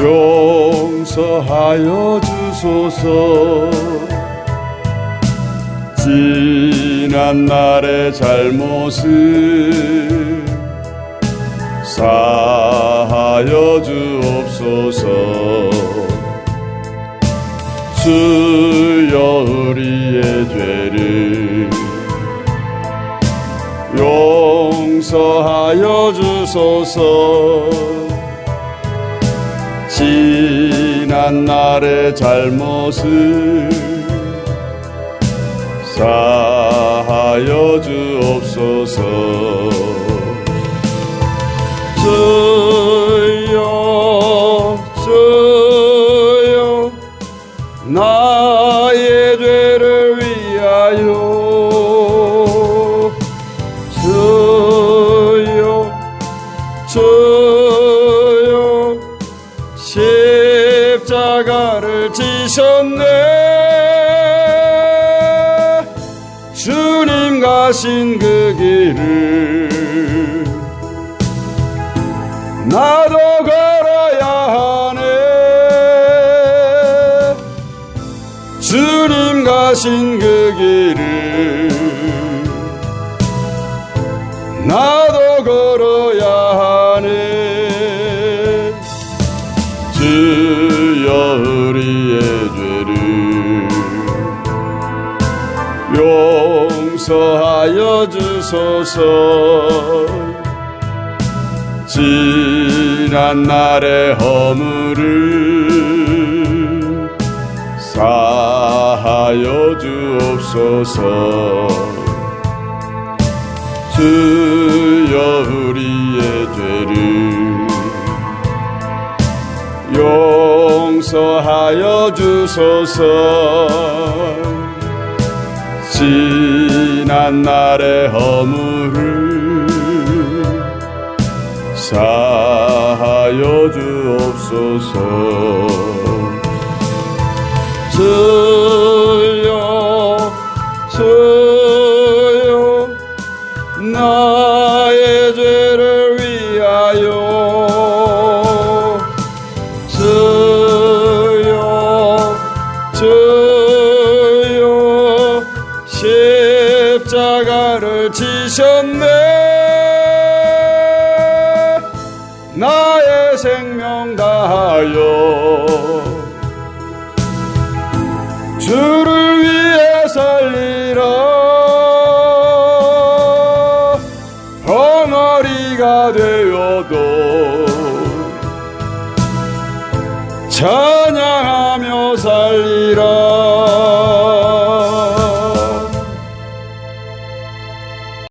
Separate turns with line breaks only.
용서하여 주소서. 지난 날의 잘못을 사하여 주옵소서. 주여 우리의 죄를 용서하여 주소서 지난 날의 잘못을 사하여 주옵소서. 주여 주여 나의 죄를 위하여. 주여 주여 지셨네. 주님 가신 그 길을 나도 걸어야 하네. 주님 가신 그 길을 용서하여 주소서. 지난 날의 허물을 사하여 주옵소서. 주여 우리의 죄를 용서하여 주소서 지난 날의 허물을 사하여 주옵소서. 주여 주여 나 십자가를 지셨네. 나의 생명 다하여 주를 위해 살리라. 벙어리가 되어도 살리라